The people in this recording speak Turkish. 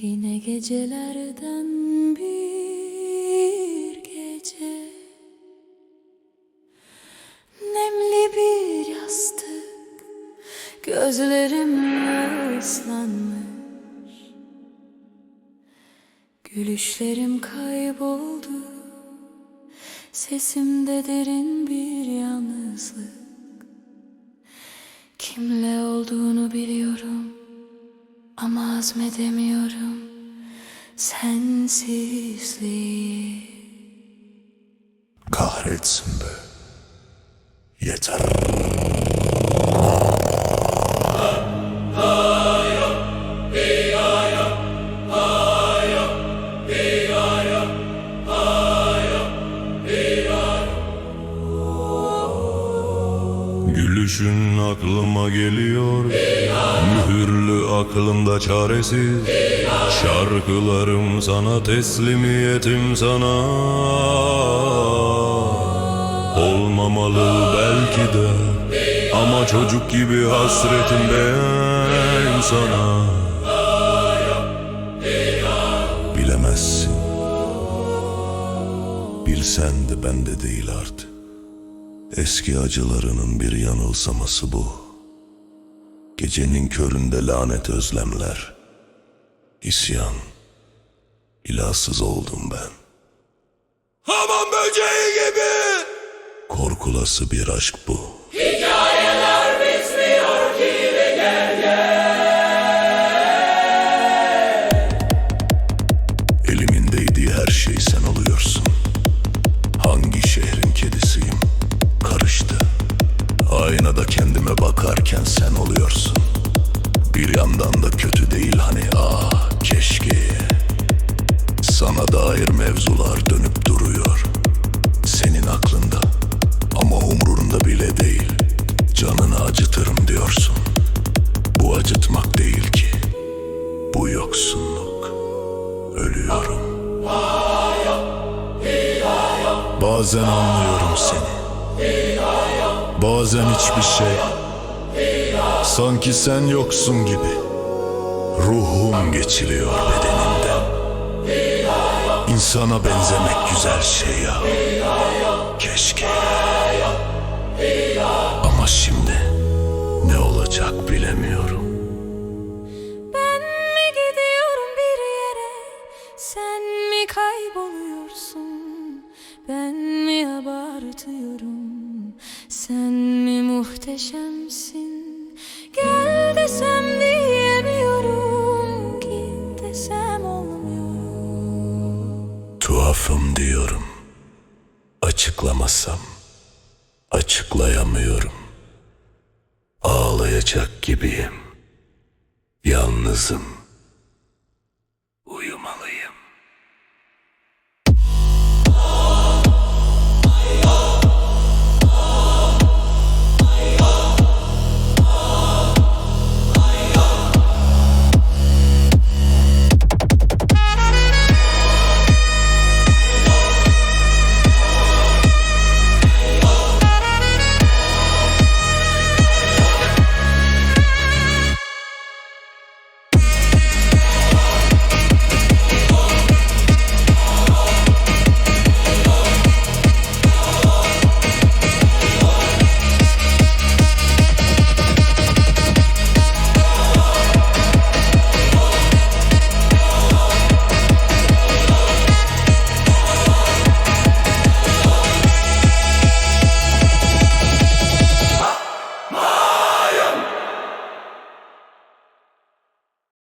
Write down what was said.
Yine gecelerden bir gece. Nemli bir yastık Gözlerim ıslanmış. Gülüşlerim kayboldu Sesimde derin bir yalnızlık. Kimle olduğunu biliyorum ama azmedemiyorum sensizliği. Kahretsin be. Yeter. Gülüşün aklıma geliyor aklımda çaresiz. Şarkılarım sana teslimiyetim sana. Olmamalı belki de Ama çocuk gibi hasretim ben sana. Bilemezsin. Bilsen de bende değil artık. Eski acılarının bir yanılsaması bu. Gecenin köründe lanet özlemler. İsyan. İlahsız oldum ben. Hamam böceği gibi. Korkulası bir aşk bu. Bir yandan da kötü değil hani ah keşke. Sana dair mevzular dönüp duruyor. Senin aklında ama umrunda bile değil. Canını acıtırım diyorsun. Bu acıtmak değil ki. Bu yoksunluk. Ölüyorum. Bazen anlıyorum seni. Bazen hiçbir şey. Sanki sen yoksun gibi. Ruhum geçiliyor bedenimden. İnsana benzemek güzel şey ya. Keşke. Ama şimdi ne olacak bilemiyorum. Ben mi gidiyorum bir yere sen mi kayboluyorsun ben mi abartıyorum sen mi muhteşemsin Açıklamasam açıklayamıyorum. Ağlayacak gibiyim. Yalnızım.